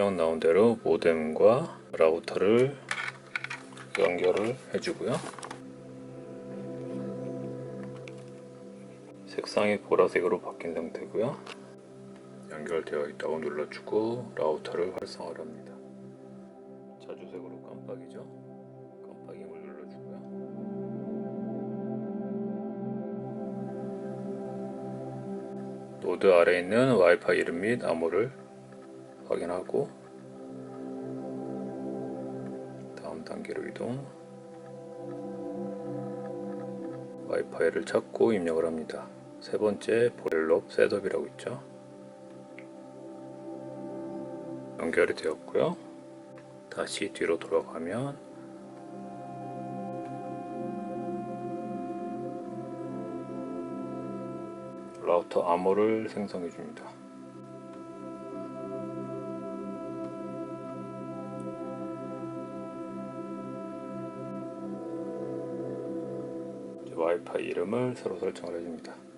형 나온 대로 모뎀과 라우터를 연결을 해주고요. 색상이 보라색으로 바뀐 상태고요. 연결되어 있다고 눌러주고 라우터를 활성화합니다. 자주색으로 깜빡이죠. 깜빡임을 눌러주고요. 노드 아래에 있는 와이파이 이름 및 암호를 확인하고 다음 단계로 이동 와이파이를 찾고 입력을 합니다. 세 번째 보일럽 셋업이라고 있죠. 연결이 되었고요. 다시 뒤로 돌아가면 라우터 암호를 생성해 줍니다. 파이 이름을 새로 설정을 해줍니다.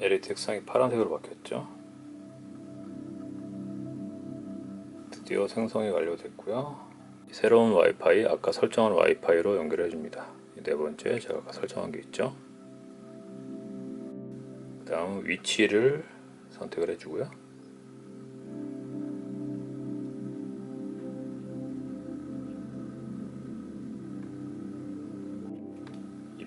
LED 색상이 파란색으로 바뀌었죠. 드디어 생성이 완료됐고요. 새로운 와이파이, 아까 설정한 와이파이로 연결해 줍니다. 네 번째 제가 아까 설정한 게 있죠. 그 다음 위치를 선택을 해주고요.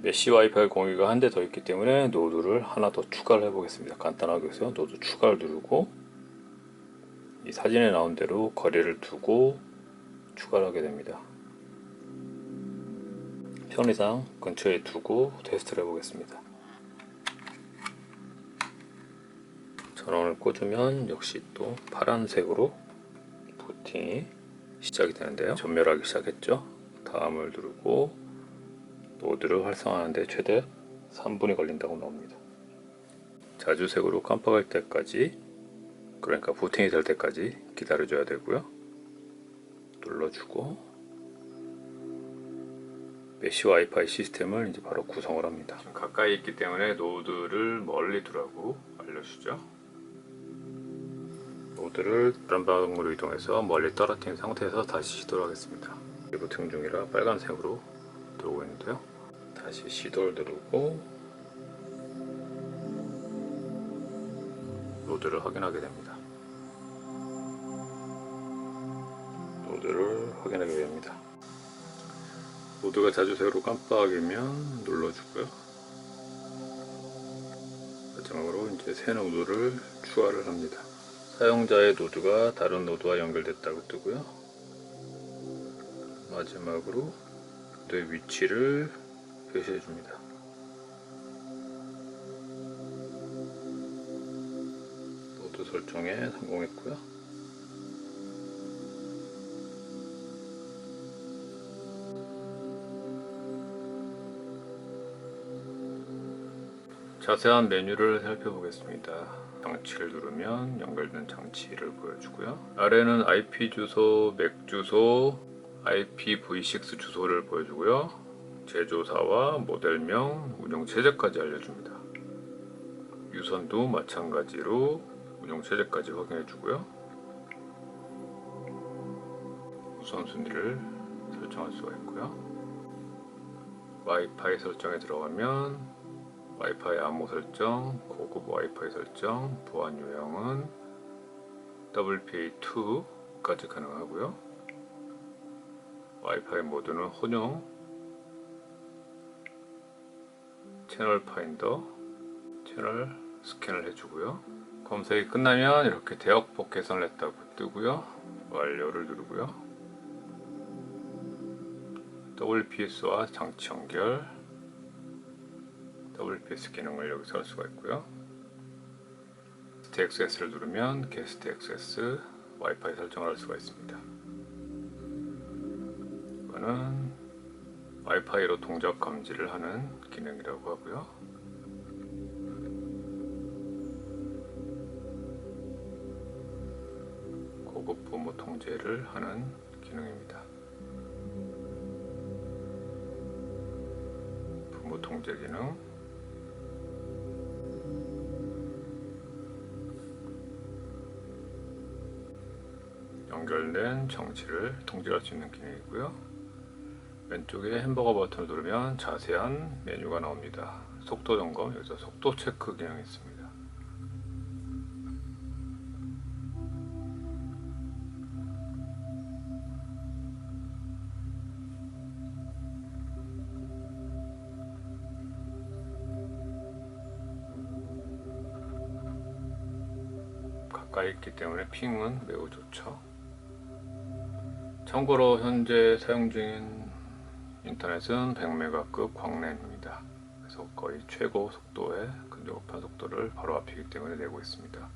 메시 와이파이 공유가 한 대 더 있기 때문에 노드를 하나 더 추가를 해보겠습니다. 간단하게 해서 노드 추가를 누르고 이 사진에 나온 대로 거리를 두고 추가를 하게 됩니다. 편의상 근처에 두고 테스트를 해보겠습니다. 전원을 꽂으면 역시 또 파란색으로 부팅이 시작이 되는데요. 전멸하기 시작했죠. 다음을 누르고 노드를 활성화하는데 최대 3분이 걸린다고 나옵니다. 자주색으로 깜빡할 때까지 그러니까 부팅이 될 때까지 기다려줘야 되고요. 눌러주고 메시 와이파이 시스템을 이제 바로 구성을 합니다. 가까이 있기 때문에 노드를 멀리 두라고 알려주죠. 노드를 다른 방으로 이동해서 멀리 떨어뜨린 상태에서 다시 시도를 하겠습니다. 리부팅 중이라 빨간색으로 들어오고 있는데요. 다시 시도를 누르고 노드를 확인하게 됩니다. 노드를 확인하게 됩니다. 노드가 자주색으로 깜빡이면 눌러주고요. 마지막으로 이제 새 노드를 추가를 합니다. 사용자의 노드가 다른 노드와 연결됐다고 뜨고요. 마지막으로 노드의 위치를 표시해 줍니다. 노드 설정에 성공했고요. 자세한 메뉴를 살펴보겠습니다. 장치를 누르면 연결된 장치를 보여주고요. 아래는 IP 주소, 맥 주소, IPv6 주소를 보여주고요. 제조사와 모델명, 운영 체제까지 알려줍니다. 유선도 마찬가지로 운영 체제까지 확인해 주고요. 우선순위를 설정할 수가 있고요. 와이파이 설정에 들어가면 와이파이 암호 설정, 고급 와이파이 설정, 보안 요령은 WPA2까지 가능하고요. 와이파이 모드는 혼용, 채널 파인더, 채널 스캔을 해주고요. 검색이 끝나면 이렇게 대역폭 개선을 했다고 뜨고요. 완료를 누르고요. WPS와 장치 연결 WPS 기능을 여기서 할 수가 있고요. 게스트 액세스를 누르면 게스트 액세스 와이파이 설정을 할 수가 있습니다. 이거는 와이파이로 동작 감지를 하는 기능이라고 하고요. 고급 부모 통제를 하는 기능입니다. 부모 통제 기능 연결된 정치를 통제할 수 있는 기능이고요. 왼쪽에 햄버거 버튼을 누르면 자세한 메뉴가 나옵니다. 속도 점검, 여기서 속도 체크 기능이 있습니다. 가까이 있기 때문에 핑은 매우 좋죠. 참고로 현재 사용 중인 인터넷은 100메가급 광랜입니다. 그래서 거의 최고 속도의 근접파 속도를 바로 앞이기 때문에 내고 있습니다.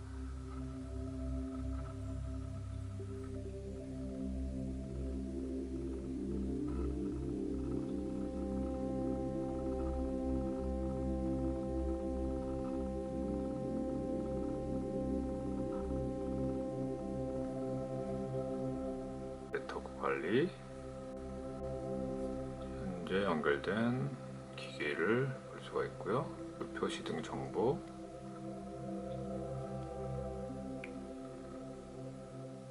관리 현재 연결된 기기를 볼 수가 있고요. 표시 등 정보.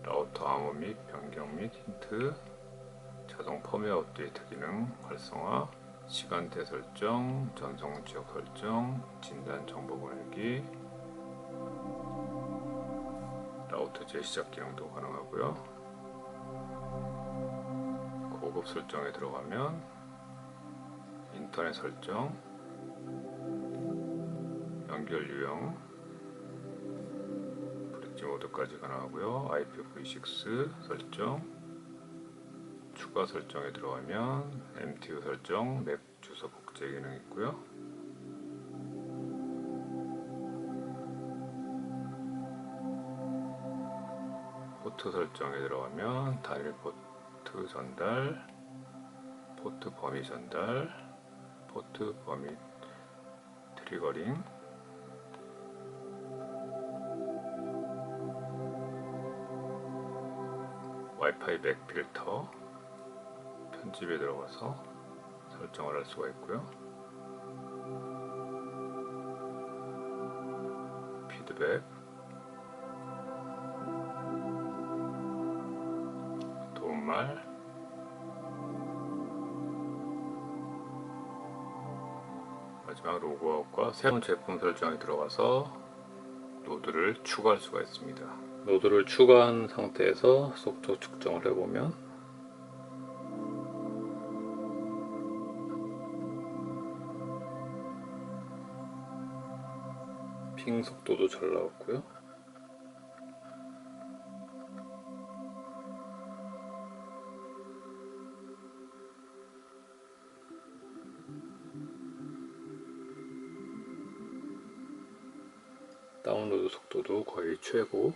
라우터 암호 및 변경 및 힌트. 자동 펌웨어 업데이트 기능 활성화. 시간대 설정 전송 지역 설정 진단 정보 보내기. 라우터 재시작 기능도 가능하고요. 고급 설정에 들어가면 인터넷 설정. 연결 유형. 브릿지 모드까지 가능하고요. IPv6 설정. 추가 설정에 들어가면 MTU 설정 맥 주소 복제 기능 있고요. 포트 설정에 들어가면 단일 포트 전달, 포트 범위 전달, 포트 범위 트리거링, 와이파이 맥 필터 편집에 들어가서 설정을 할 수가 있고요. 피드백 마지막 로그아웃과 새로운 제품 설정에 들어가서 노드를 추가할 수가 있습니다. 노드를 추가한 상태에서 속도 측정을 해보면 핑 속도도 잘 나왔고요. 거의 최고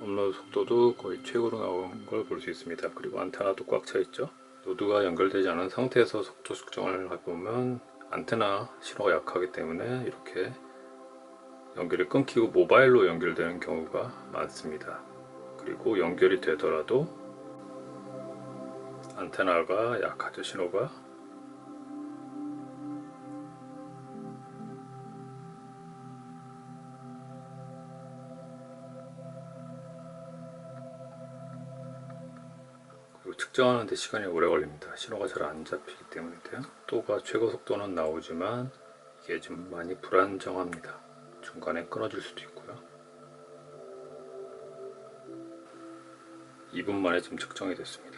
업로드 속도도 거의 최고로 나온 걸 볼 수 있습니다. 그리고 안테나도 꽉 차 있죠. 노드가 연결되지 않은 상태에서 속도 측정을 해보면 안테나 신호가 약하기 때문에 이렇게 연결이 끊기고 모바일로 연결되는 경우가 많습니다. 그리고 연결이 되더라도 안테나가 약하죠 신호가 그리고 측정하는데 시간이 오래 걸립니다. 신호가 잘 안 잡히기 때문인데요. 속도가 최고 속도는 나오지만 이게 좀 많이 불안정합니다. 중간에 끊어질 수도 있고요. 2분 만에 지금 측정이 됐습니다.